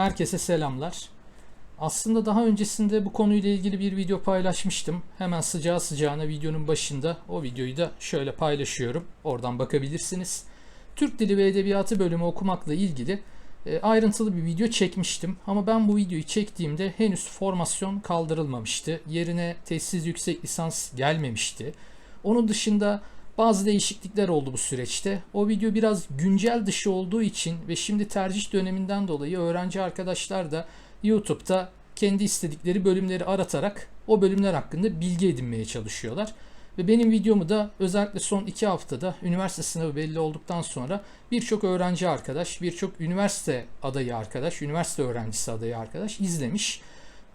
Herkese selamlar. Aslında daha öncesinde bu konuyla ilgili bir video paylaşmıştım. Hemen sıcağı sıcağına videonun başında o videoyu da şöyle paylaşıyorum. Oradan bakabilirsiniz. Türk Dili ve Edebiyatı bölümü okumakla ilgili e, ayrıntılı bir video çekmiştim. Ama ben bu videoyu çektiğimde henüz formasyon kaldırılmamıştı. Yerine tesis yüksek lisans gelmemişti. Onun dışında bazı değişiklikler oldu bu süreçte. O video biraz güncel dışı olduğu için ve şimdi tercih döneminden dolayı öğrenci arkadaşlar da YouTube'da kendi istedikleri bölümleri aratarak o bölümler hakkında bilgi edinmeye çalışıyorlar. Ve benim videomu da özellikle son iki haftada üniversite sınavı belli olduktan sonra birçok öğrenci arkadaş, birçok üniversite adayı arkadaş, üniversite öğrencisi adayı arkadaş izlemiş.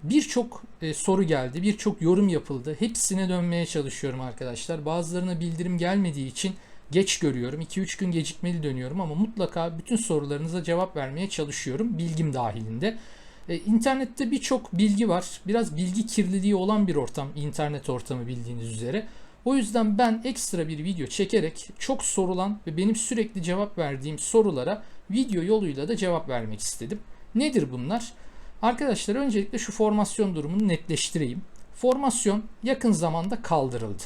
Birçok e, soru geldi, birçok yorum yapıldı. Hepsine dönmeye çalışıyorum arkadaşlar. Bazılarına bildirim gelmediği için geç görüyorum. 2-3 gün gecikmeli dönüyorum ama mutlaka bütün sorularınıza cevap vermeye çalışıyorum bilgim dahilinde. E, internette birçok bilgi var. Biraz bilgi kirliliği olan bir ortam, internet ortamı bildiğiniz üzere. O yüzden ben ekstra bir video çekerek çok sorulan ve benim sürekli cevap verdiğim sorulara video yoluyla da cevap vermek istedim. Nedir bunlar? Arkadaşlar öncelikle şu formasyon durumunu netleştireyim. Formasyon yakın zamanda kaldırıldı.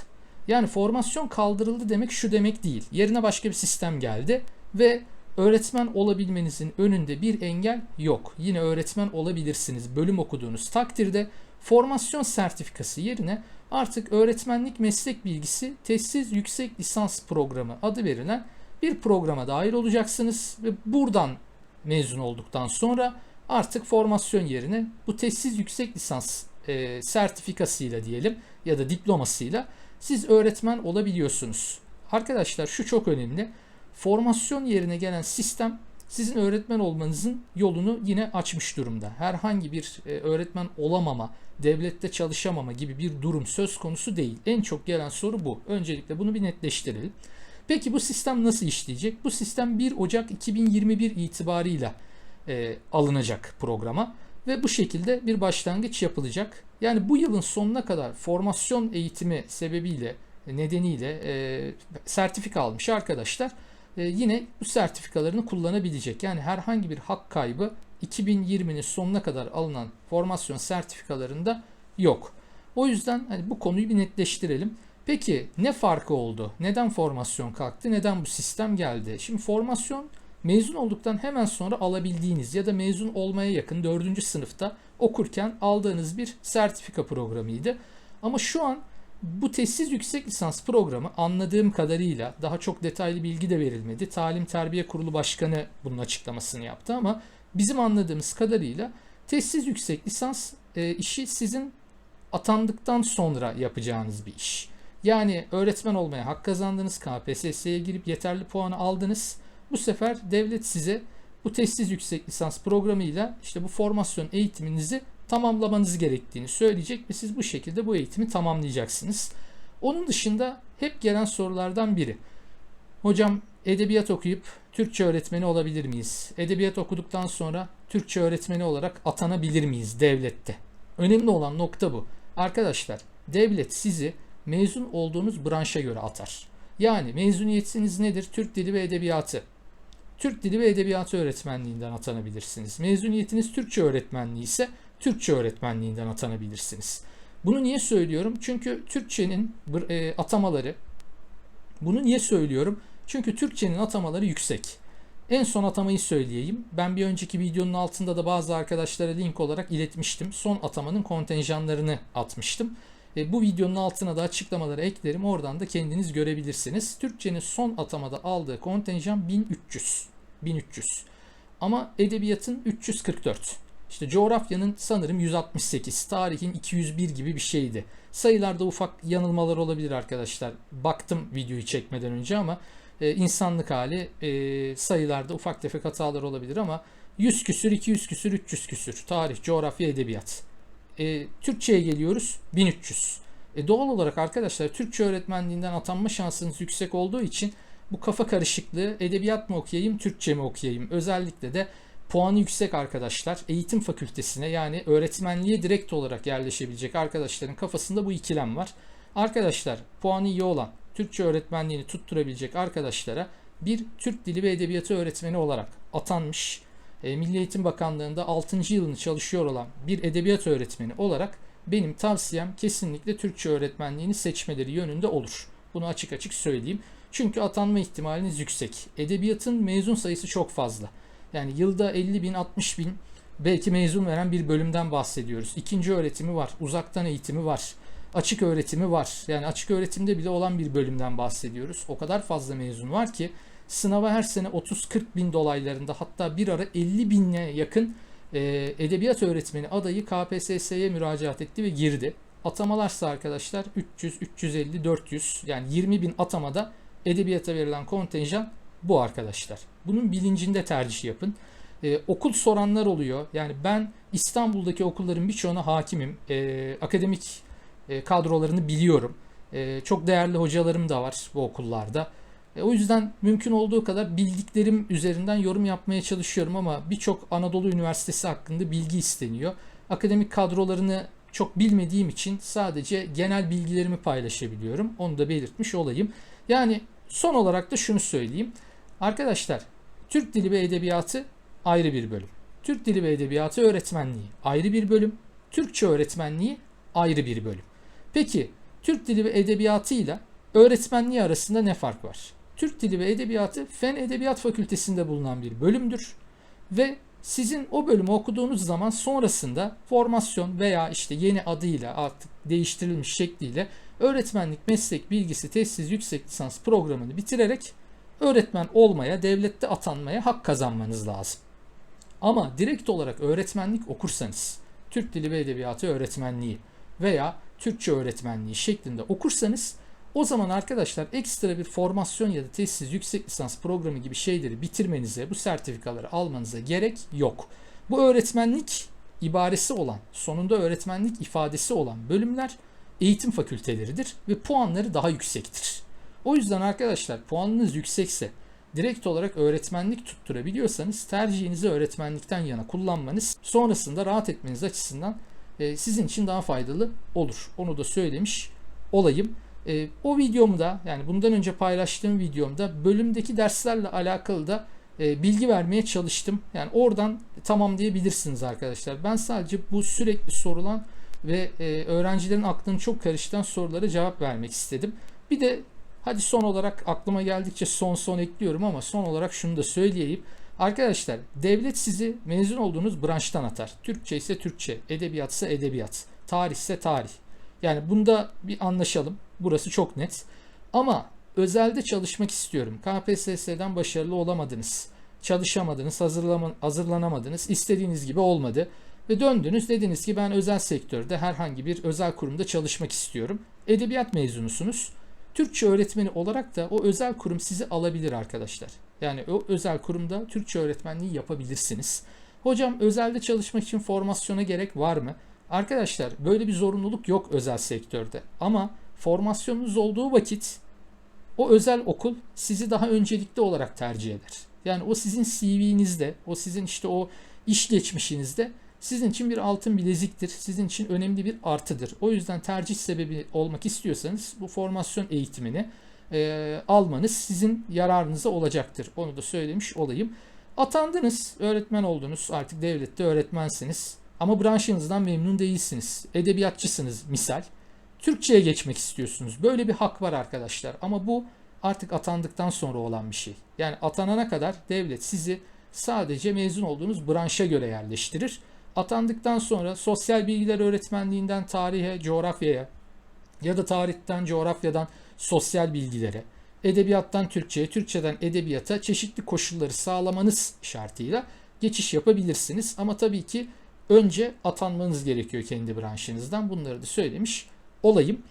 Yani formasyon kaldırıldı demek şu demek değil. Yerine başka bir sistem geldi ve öğretmen olabilmenizin önünde bir engel yok. Yine öğretmen olabilirsiniz. Bölüm okuduğunuz takdirde formasyon sertifikası yerine artık öğretmenlik meslek bilgisi tesis yüksek lisans programı adı verilen bir programa dahil olacaksınız ve buradan mezun olduktan sonra artık formasyon yerine bu tesis yüksek lisans e, sertifikasıyla diyelim ya da diplomasıyla siz öğretmen olabiliyorsunuz. Arkadaşlar şu çok önemli. Formasyon yerine gelen sistem sizin öğretmen olmanızın yolunu yine açmış durumda. Herhangi bir e, öğretmen olamama, devlette çalışamama gibi bir durum söz konusu değil. En çok gelen soru bu. Öncelikle bunu bir netleştirelim. Peki bu sistem nasıl işleyecek? Bu sistem 1 Ocak 2021 itibarıyla e, alınacak programa ve bu şekilde bir başlangıç yapılacak. Yani bu yılın sonuna kadar formasyon eğitimi sebebiyle nedeniyle e, sertifika almış arkadaşlar e, yine bu sertifikalarını kullanabilecek. Yani herhangi bir hak kaybı 2020'nin sonuna kadar alınan formasyon sertifikalarında yok. O yüzden hani bu konuyu bir netleştirelim. Peki ne farkı oldu? Neden formasyon kalktı? Neden bu sistem geldi? Şimdi formasyon mezun olduktan hemen sonra alabildiğiniz ya da mezun olmaya yakın 4. sınıfta okurken aldığınız bir sertifika programıydı. Ama şu an bu tesis yüksek lisans programı anladığım kadarıyla daha çok detaylı bilgi de verilmedi. Talim Terbiye Kurulu Başkanı bunun açıklamasını yaptı ama bizim anladığımız kadarıyla tesis yüksek lisans e, işi sizin atandıktan sonra yapacağınız bir iş. Yani öğretmen olmaya hak kazandınız, KPSS'ye girip yeterli puanı aldınız. Bu sefer devlet size bu tesis yüksek lisans programıyla işte bu formasyon eğitiminizi tamamlamanız gerektiğini söyleyecek ve siz bu şekilde bu eğitimi tamamlayacaksınız. Onun dışında hep gelen sorulardan biri. Hocam edebiyat okuyup Türkçe öğretmeni olabilir miyiz? Edebiyat okuduktan sonra Türkçe öğretmeni olarak atanabilir miyiz devlette? Önemli olan nokta bu. Arkadaşlar devlet sizi mezun olduğunuz branşa göre atar. Yani mezuniyetiniz nedir? Türk Dili ve Edebiyatı. Türk Dili ve Edebiyatı öğretmenliğinden atanabilirsiniz. Mezuniyetiniz Türkçe öğretmenliği ise Türkçe öğretmenliğinden atanabilirsiniz. Bunu niye söylüyorum? Çünkü Türkçenin e, atamaları bunu niye söylüyorum? Çünkü Türkçenin atamaları yüksek. En son atamayı söyleyeyim. Ben bir önceki videonun altında da bazı arkadaşlara link olarak iletmiştim. Son atamanın kontenjanlarını atmıştım. E, bu videonun altına da açıklamaları eklerim. Oradan da kendiniz görebilirsiniz. Türkçenin son atamada aldığı kontenjan 1300. 1300. Ama edebiyatın 344. İşte coğrafyanın sanırım 168, tarihin 201 gibi bir şeydi. Sayılarda ufak yanılmalar olabilir arkadaşlar. Baktım videoyu çekmeden önce ama e, insanlık hali e, sayılarda ufak tefek hatalar olabilir ama 100 küsür, 200 küsür, 300 küsür. Tarih, coğrafya, edebiyat. E, Türkçe'ye geliyoruz 1300. E, doğal olarak arkadaşlar Türkçe öğretmenliğinden atanma şansınız yüksek olduğu için bu kafa karışıklığı edebiyat mı okuyayım, Türkçe mi okuyayım? Özellikle de puanı yüksek arkadaşlar eğitim fakültesine yani öğretmenliğe direkt olarak yerleşebilecek arkadaşların kafasında bu ikilem var. Arkadaşlar puanı iyi olan Türkçe öğretmenliğini tutturabilecek arkadaşlara bir Türk Dili ve Edebiyatı öğretmeni olarak atanmış e, Milli Eğitim Bakanlığı'nda 6. yılını çalışıyor olan bir edebiyat öğretmeni olarak benim tavsiyem kesinlikle Türkçe öğretmenliğini seçmeleri yönünde olur. Bunu açık açık söyleyeyim. Çünkü atanma ihtimaliniz yüksek. Edebiyatın mezun sayısı çok fazla. Yani yılda 50 bin, 60 bin belki mezun veren bir bölümden bahsediyoruz. İkinci öğretimi var, uzaktan eğitimi var, açık öğretimi var. Yani açık öğretimde bile olan bir bölümden bahsediyoruz. O kadar fazla mezun var ki sınava her sene 30-40 bin dolaylarında hatta bir ara 50 bine yakın e, edebiyat öğretmeni adayı KPSS'ye müracaat etti ve girdi. Atamalarsa arkadaşlar 300, 350, 400 yani 20 bin atamada edebiyata verilen kontenjan bu arkadaşlar. Bunun bilincinde tercih yapın. Ee, okul soranlar oluyor. Yani ben İstanbul'daki okulların birçoğuna hakimim. Ee, akademik e, kadrolarını biliyorum. Ee, çok değerli hocalarım da var bu okullarda. E, o yüzden mümkün olduğu kadar bildiklerim üzerinden yorum yapmaya çalışıyorum ama birçok Anadolu Üniversitesi hakkında bilgi isteniyor. Akademik kadrolarını çok bilmediğim için sadece genel bilgilerimi paylaşabiliyorum. Onu da belirtmiş olayım. Yani son olarak da şunu söyleyeyim. Arkadaşlar Türk Dili ve Edebiyatı ayrı bir bölüm. Türk Dili ve Edebiyatı öğretmenliği ayrı bir bölüm. Türkçe öğretmenliği ayrı bir bölüm. Peki Türk Dili ve Edebiyatı ile öğretmenliği arasında ne fark var? Türk Dili ve Edebiyatı Fen Edebiyat Fakültesinde bulunan bir bölümdür ve sizin o bölümü okuduğunuz zaman sonrasında formasyon veya işte yeni adıyla artık değiştirilmiş şekliyle öğretmenlik meslek bilgisi tesis yüksek lisans programını bitirerek öğretmen olmaya, devlette atanmaya hak kazanmanız lazım. Ama direkt olarak öğretmenlik okursanız, Türk Dili ve Edebiyatı öğretmenliği veya Türkçe öğretmenliği şeklinde okursanız o zaman arkadaşlar ekstra bir formasyon ya da tesis yüksek lisans programı gibi şeyleri bitirmenize, bu sertifikaları almanıza gerek yok. Bu öğretmenlik ibaresi olan, sonunda öğretmenlik ifadesi olan bölümler eğitim fakülteleridir ve puanları daha yüksektir. O yüzden arkadaşlar puanınız yüksekse direkt olarak öğretmenlik tutturabiliyorsanız tercihinizi öğretmenlikten yana kullanmanız sonrasında rahat etmeniz açısından e, sizin için daha faydalı olur. Onu da söylemiş olayım. E, o videomda yani bundan önce paylaştığım videomda bölümdeki derslerle alakalı da e, bilgi vermeye çalıştım. Yani oradan tamam diyebilirsiniz arkadaşlar. Ben sadece bu sürekli sorulan ve e, öğrencilerin aklını çok karıştıran sorulara cevap vermek istedim. Bir de hadi son olarak aklıma geldikçe son son ekliyorum ama son olarak şunu da söyleyeyim. Arkadaşlar devlet sizi mezun olduğunuz branştan atar. Türkçe ise Türkçe, edebiyat ise edebiyat, tarih ise tarih. Yani bunda bir anlaşalım. Burası çok net. Ama özelde çalışmak istiyorum. KPSS'den başarılı olamadınız. Çalışamadınız, hazırlama, hazırlanamadınız. istediğiniz gibi olmadı. Ve döndünüz dediniz ki ben özel sektörde herhangi bir özel kurumda çalışmak istiyorum. Edebiyat mezunusunuz. Türkçe öğretmeni olarak da o özel kurum sizi alabilir arkadaşlar. Yani o özel kurumda Türkçe öğretmenliği yapabilirsiniz. Hocam özelde çalışmak için formasyona gerek var mı? Arkadaşlar böyle bir zorunluluk yok özel sektörde. Ama formasyonunuz olduğu vakit o özel okul sizi daha öncelikli olarak tercih eder. Yani o sizin CV'nizde, o sizin işte o iş geçmişinizde sizin için bir altın bileziktir. Sizin için önemli bir artıdır. O yüzden tercih sebebi olmak istiyorsanız bu formasyon eğitimini e, almanız sizin yararınıza olacaktır. Onu da söylemiş olayım. Atandınız, öğretmen oldunuz, artık devlette öğretmensiniz. Ama branşınızdan memnun değilsiniz. Edebiyatçısınız misal. Türkçe'ye geçmek istiyorsunuz. Böyle bir hak var arkadaşlar. Ama bu artık atandıktan sonra olan bir şey. Yani atanana kadar devlet sizi sadece mezun olduğunuz branşa göre yerleştirir. Atandıktan sonra sosyal bilgiler öğretmenliğinden tarihe, coğrafyaya ya da tarihten, coğrafyadan sosyal bilgilere, edebiyattan Türkçe'ye, Türkçeden edebiyata çeşitli koşulları sağlamanız şartıyla geçiş yapabilirsiniz. Ama tabii ki önce atanmanız gerekiyor kendi branşınızdan. Bunları da söylemiş olayım.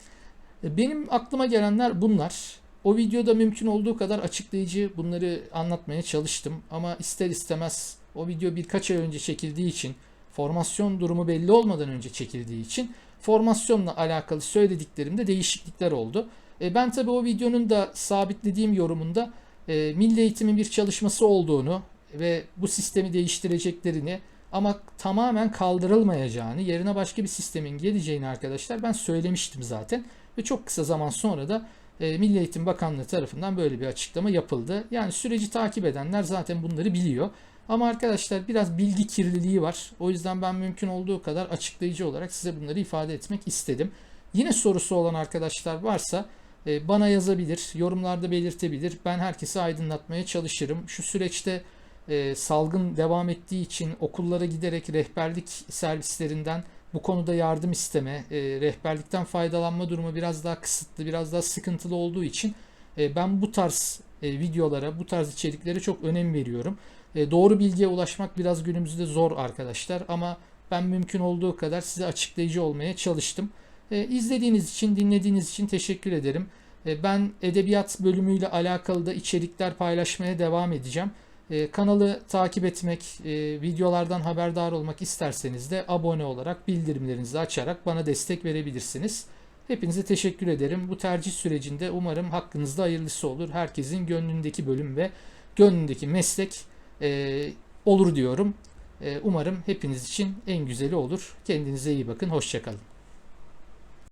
Benim aklıma gelenler bunlar. O videoda mümkün olduğu kadar açıklayıcı bunları anlatmaya çalıştım. Ama ister istemez o video birkaç ay önce çekildiği için formasyon durumu belli olmadan önce çekildiği için formasyonla alakalı söylediklerimde değişiklikler oldu. E, ben tabii o videonun da sabitlediğim yorumunda e, milli eğitimin bir çalışması olduğunu ve bu sistemi değiştireceklerini ama tamamen kaldırılmayacağını, yerine başka bir sistemin geleceğini arkadaşlar ben söylemiştim zaten. Ve çok kısa zaman sonra da e, Milli Eğitim Bakanlığı tarafından böyle bir açıklama yapıldı. Yani süreci takip edenler zaten bunları biliyor. Ama arkadaşlar biraz bilgi kirliliği var. O yüzden ben mümkün olduğu kadar açıklayıcı olarak size bunları ifade etmek istedim. Yine sorusu olan arkadaşlar varsa e, bana yazabilir, yorumlarda belirtebilir. Ben herkesi aydınlatmaya çalışırım. Şu süreçte e, salgın devam ettiği için okullara giderek rehberlik servislerinden bu konuda yardım isteme, e, rehberlikten faydalanma durumu biraz daha kısıtlı, biraz daha sıkıntılı olduğu için e, ben bu tarz e, videolara, bu tarz içeriklere çok önem veriyorum. E, doğru bilgiye ulaşmak biraz günümüzde zor arkadaşlar ama ben mümkün olduğu kadar size açıklayıcı olmaya çalıştım. E, izlediğiniz için, dinlediğiniz için teşekkür ederim. E, ben edebiyat bölümüyle alakalı da içerikler paylaşmaya devam edeceğim. E, kanalı takip etmek, e, videolardan haberdar olmak isterseniz de abone olarak bildirimlerinizi açarak bana destek verebilirsiniz. Hepinize teşekkür ederim. Bu tercih sürecinde umarım hakkınızda hayırlısı olur. Herkesin gönlündeki bölüm ve gönlündeki meslek e, olur diyorum. E, umarım hepiniz için en güzeli olur. Kendinize iyi bakın. Hoşçakalın.